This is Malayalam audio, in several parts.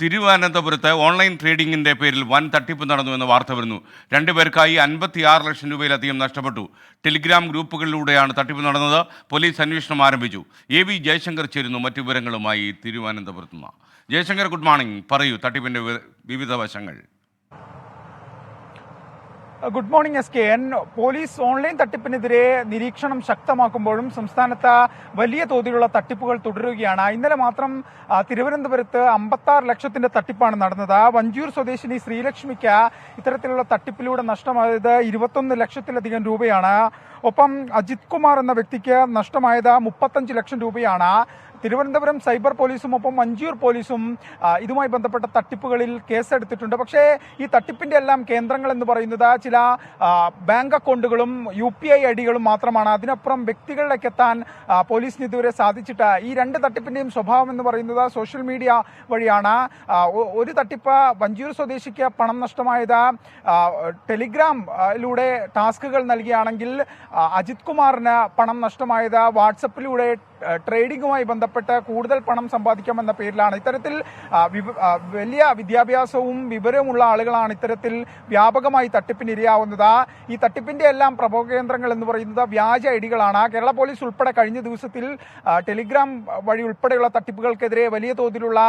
തിരുവനന്തപുരത്ത് ഓൺലൈൻ ട്രേഡിംഗിന്റെ പേരിൽ വൻ തട്ടിപ്പ് നടന്നുവെന്ന് വാർത്ത വരുന്നു. രണ്ടുപേർക്കായി അൻപത്തിയാറ് ലക്ഷം രൂപയിലധികം നഷ്ടപ്പെട്ടു. ടെലിഗ്രാം ഗ്രൂപ്പുകളിലൂടെയാണ് തട്ടിപ്പ് നടന്നത്. പോലീസ് അന്വേഷണം ആരംഭിച്ചു. എ വി ജയശങ്കർ ചേരുന്നു. മറ്റു വിവരങ്ങളുമായി തിരുവനന്തപുരത്ത് നിന്ന്. Jayasankar good morning. പറയൂ തട്ടിപ്പിന്റെ വിവിധ വശങ്ങൾ. Good morning S K N police online തട്ടിപ്പിനെതിരെ നിരീക്ഷണം ശക്തമാക്കുമ്പോഴും സംസ്ഥാനത്ത് വലിയ തോതിലുള്ള തട്ടിപ്പുകൾ തുടരുകയാണ്. ഇന്നലെ മാത്രം തിരുവനന്തപുരത്ത് അമ്പത്താറ് ലക്ഷത്തിന്റെ തട്ടിപ്പാണ് നടന്നത്. വഞ്ചൂർ സ്വദേശിനി ശ്രീലക്ഷ്മിക്ക് ഇത്തരത്തിലുള്ള തട്ടിപ്പിലൂടെ നഷ്ടമായത് ഇരുപത്തൊന്ന് ലക്ഷത്തിലധികം രൂപയാണ്. ഒപ്പം അജിത് കുമാർ എന്ന വ്യക്തിക്ക് നഷ്ടമായത് മുപ്പത്തഞ്ച് ലക്ഷം രൂപയാണ്. തിരുവനന്തപുരം സൈബർ പോലീസും ഒപ്പം മഞ്ചൂർ പോലീസും ഇതുമായി ബന്ധപ്പെട്ട തട്ടിപ്പുകളിൽ കേസെടുത്തിട്ടുണ്ട്. പക്ഷേ ഈ തട്ടിപ്പിന്റെ എല്ലാം കേന്ദ്രങ്ങൾ എന്ന് പറയുന്നത് ചില ബാങ്ക് അക്കൗണ്ടുകളും യു പി ഐ ഐഡികളും മാത്രമാണ്. അതിനപ്പുറം വ്യക്തികളിലേക്ക് എത്താൻ പോലീസിന് ഇതുവരെ സാധിച്ചിട്ട് ഈ രണ്ട് തട്ടിപ്പിന്റെയും സ്വഭാവം എന്ന് പറയുന്നത് സോഷ്യൽ മീഡിയ വഴിയാണ്. ഒരു തട്ടിപ്പ് വഞ്ചൂർ സ്വദേശിക്ക് പണം നഷ്ടമായത് ടെലിഗ്രാമിലൂടെ ടാസ്കുകൾ നൽകിയാണെങ്കിൽ അജിത് കുമാറിന് പണം നഷ്ടമായത് വാട്സപ്പിലൂടെ ആ, ട്രേഡിംഗുമായി ബന്ധപ്പെട്ട് കൂടുതൽ പണം സമ്പാദിക്കാമെന്ന പേരിലാണ്. ഇത്തരത്തിൽ വലിയ വിദ്യാഭ്യാസവും വിവരവുമുള്ള ആളുകളാണ് ഇത്തരത്തിൽ വ്യാപകമായി തട്ടിപ്പിന് ഇരയാവുന്നത്. ഈ തട്ടിപ്പിന്റെ എല്ലാം പ്രഭവ കേന്ദ്രങ്ങൾ എന്ന് പറയുന്നത് വ്യാജ ഐഡികളാണ്. കേരള പോലീസ് ഉൾപ്പെടെ കഴിഞ്ഞ ദിവസത്തിൽ ടെലിഗ്രാം വഴി ഉൾപ്പെടെയുള്ള തട്ടിപ്പുകൾക്കെതിരെ വലിയ തോതിലുള്ള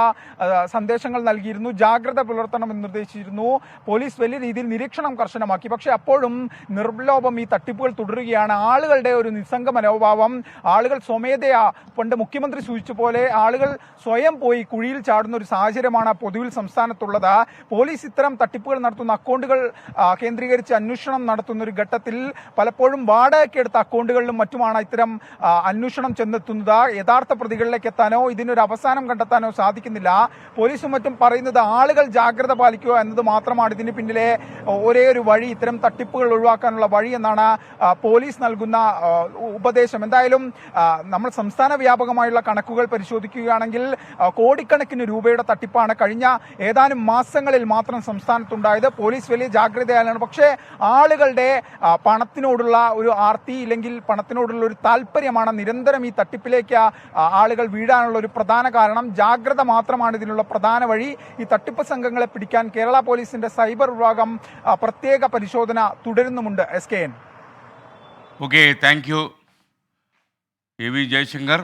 സന്ദേശങ്ങൾ നൽകിയിരുന്നു. ജാഗ്രത പുലർത്തണമെന്ന് നിർദ്ദേശിച്ചിരുന്നു. പോലീസ് വലിയ രീതിയിൽ നിരീക്ഷണം കർശനമാക്കി. പക്ഷേ അപ്പോഴും നിർലോഭം ഈ തട്ടിപ്പുകൾ തുടരുകയാണ്. ആളുകളുടെ ഒരു നിസ്സംഗ മനോഭാവം ആളുകൾ സ്വമേധയാ പണ്ട് മുഖ്യമന്ത്രി സൂചിച്ച പോലെ ആളുകൾ സ്വയം പോയി കുഴിയിൽ ചാടുന്ന ഒരു സാഹചര്യമാണ് പൊതുവിൽ സംസ്ഥാനത്തുള്ളത്. പോലീസ് ഇത്തരം തട്ടിപ്പുകൾ നടത്തുന്ന അക്കൗണ്ടുകൾ കേന്ദ്രീകരിച്ച് അന്വേഷണം നടത്തുന്ന ഒരു ഘട്ടത്തിൽ പലപ്പോഴും വാടകയ്ക്ക് എടുത്ത അക്കൗണ്ടുകളിലും മറ്റുമാണ് ഇത്തരം അന്വേഷണം ചെന്നെത്തുന്നത്. യഥാർത്ഥ പ്രതികളിലേക്ക് എത്താനോ ഇതിനൊരു അവസാനം കണ്ടെത്താനോ സാധിക്കുന്നില്ല. പോലീസും മറ്റും പറയുന്നത് ആളുകൾ ജാഗ്രത പാലിക്കുക എന്നത് മാത്രമാണ്. ഇതിന് പിന്നിലെ ഒരേ ഒരു വഴി ഇത്തരം തട്ടിപ്പുകൾ ഒഴിവാക്കാനുള്ള വഴി എന്നാണ് പോലീസ് നൽകുന്ന ഉപദേശം. എന്തായാലും നമ്മൾ സംസ്ഥാന വ്യാപകമായുള്ള കണക്കുകൾ പരിശോധിക്കുകയാണെങ്കിൽ കോടിക്കണക്കിന് രൂപയുടെ തട്ടിപ്പാണ് കഴിഞ്ഞ ഏതാനും മാസങ്ങളിൽ മാത്രം സംസ്ഥാനത്തുണ്ടായത്. പോലീസ് വലിയ ജാഗ്രതയാണ് പക്ഷേ ആളുകളുടെ പണത്തിനോടുള്ള ഒരു ആർത്തി ഇല്ലെങ്കിൽ പണത്തിനോടുള്ള ഒരു താല്പര്യമാണ് നിരന്തരം ഈ തട്ടിപ്പിലേക്ക് ആളുകൾ വീഴാനുള്ള ഒരു പ്രധാന കാരണം. ജാഗ്രത മാത്രമാണ് ഇതിനുള്ള പ്രധാന വഴി. ഈ തട്ടിപ്പ് സംഘങ്ങളെ പിടിക്കാൻ കേരള പോലീസിന്റെ സൈബർ വിഭാഗം പ്രത്യേക പരിശോധന തുടരുന്നുമുണ്ട്. S K N. Okay thank you A V Jayasankar